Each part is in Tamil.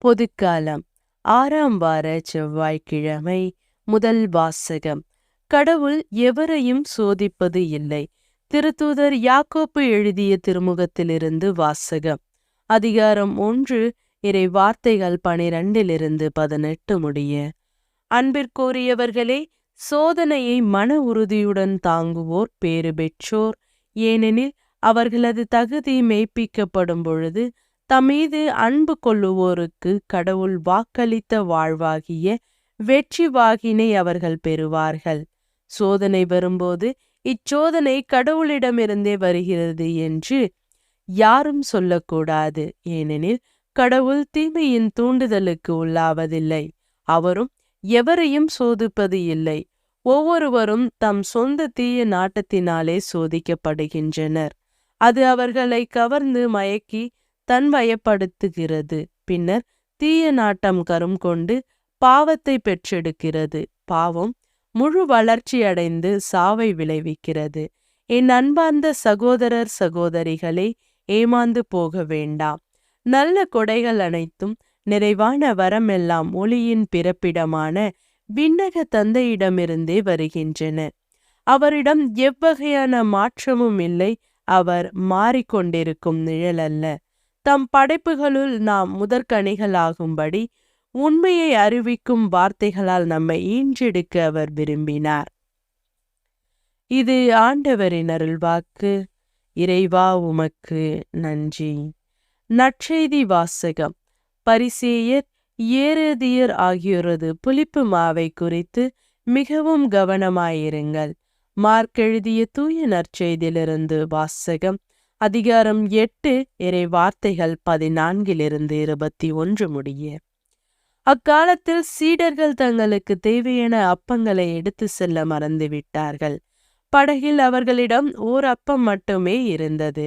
பொதுக்காலம். ஆறாம் வார செவ்வாய்க்கிழமை முதல் வாசகம். கடவுள் எவரையும் சோதிப்பது இல்லை. திருத்தூதர் யாக்கோப்பு எழுதிய திருமுகத்திலிருந்து வாசகம். அதிகாரம் ஒன்று இறை வார்த்தைகள் பனிரெண்டிலிருந்து பதினெட்டு முடிய. அன்பிற்கோரியவர்களே சோதனையை மன உறுதியுடன் தாங்குவோர் பேறு பெற்றோர். ஏனெனில் அவர்களது தகுதி மெய்ப்பிக்கப்படும் பொழுது தம்மீது அன்பு கொள்ளுவோருக்கு கடவுள் வாக்களித்த வாழ்வாகிய வெற்றி வாகினை அவர்கள் பெறுவார்கள். சோதனை வரும்போது இச்சோதனை கடவுளிடமிருந்தே வருகிறது என்று யாரும் சொல்லக்கூடாது. ஏனெனில் கடவுள் தீமையின் தூண்டுதலுக்கு உள்ளாவதில்லை. அவரும் எவரையும் சோதிப்பது இல்லை. ஒவ்வொருவரும் தம் சொந்த தீய நாட்டத்தினாலே சோதிக்கப்படுகின்றனர். அது அவர்களை கவர்ந்து மயக்கி தன்வயப்படுத்துகிறது பின்னர் தீய நாட்டம் கரும் கொண்டு பாவத்தை பெற்றெடுக்கிறது. பாவம் முழு வளர்ச்சியடைந்து சாவை விளைவிக்கிறது. என் அன்பார்ந்த சகோதரர் சகோதரிகளை ஏமாந்து போக வேண்டாம். நல்ல கொடைகள் அனைத்தும் நிறைவான வரமெல்லாம் ஒளியின் பிறப்பிடமான விண்ணக தந்தையிடமிருந்தே வருகின்றன. அவரிடம் எவ்வகையான மாற்றமும் இல்லை. அவர் மாறிக்கொண்டிருக்கும் நிழல் அல்ல தம் படைப்புகளுள் நாம் முதற்கணிகளாகும்படி உண்மையை அறிவிக்கும் வார்த்தைகளால் நம்மை ஈன்றெடுக்க அவர் விரும்பினார். இது ஆண்டவரின் அருள்வாக்கு. இறைவா உமக்கு நன்றி. நற்செய்தி வாசகம். பரிசேயர் ஏரதியர் ஆகியோரது புளிப்பு மாவை குறித்து மிகவும் கவனமாயிருங்கள். மார்க் எழுதிய தூய நற்செய்தியிலிருந்து வாசகம் அதிகாரம் எட்டு இறை வார்த்தைகள் பதினான்கிலிருந்து இருபத்தி ஒன்று முடிய. அக்காலத்தில் சீடர்கள் தங்களுக்கு தேவையான அப்பங்களை எடுத்து செல்ல மறந்துவிட்டார்கள். படகில் அவர்களிடம் ஓர் அப்பம் மட்டுமே இருந்தது.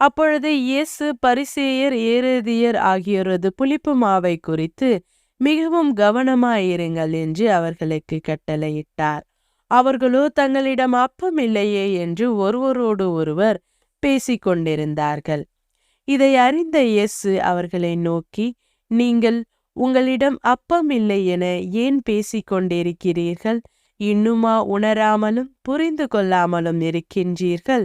அப்பொழுது இயேசு பரிசேயர் ஏரதியர் ஆகியோரது புளிப்பு மாவை குறித்து மிகவும் கவனமாயிருங்கள் என்று அவர்களுக்கு கட்டளையிட்டார். அவர்களோ தங்களிடம் அப்பம் இல்லையே என்று ஒருவரோடு ஒருவர் பேசிக்கொண்டிருந்தார்கள். இதை அறிந்த இயேசு அவர்களை நோக்கி நீங்கள் உங்களிடம் அப்பம் இல்லை என ஏன் பேசிக்கொண்டிருக்கிறீர்கள்? இன்னுமா உணராமலும் புரிந்து கொள்ளாமலும் இருக்கின்றீர்கள்?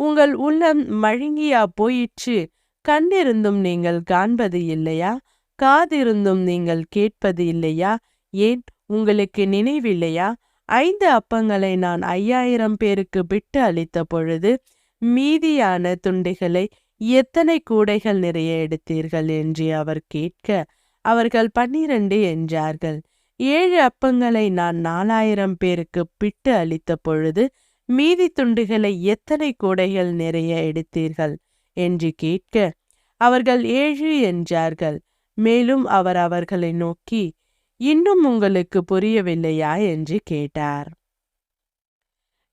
உங்கள் உள்ளம் மழுங்கியா போயிற்று. கண்ணிருந்தும் நீங்கள் காண்பது இல்லையா? காதிருந்தும் நீங்கள் கேட்பது இல்லையா? ஏன் உங்களுக்கு நினைவில்லையா? ஐந்து அப்பங்களை நான் ஐயாயிரம் பேருக்கு விட்டு அளித்த பொழுது மீதியான துண்டுகளை எத்தனை கூடைகள் நிறைய எடுத்தீர்கள் என்று அவர் கேட்க அவர்கள் பன்னிரண்டு என்றார்கள். ஏழு அப்பங்களை நான் நாலாயிரம் பேருக்கு பிட்டு அளித்த பொழுது மீதி துண்டுகளை எத்தனை கூடைகள் நிறைய எடுத்தீர்கள்? என்று கேட்க அவர்கள் ஏழு என்றார்கள். மேலும் அவர் அவர்களை நோக்கி இன்னும் உங்களுக்கு புரியவில்லையா? என்று கேட்டார்.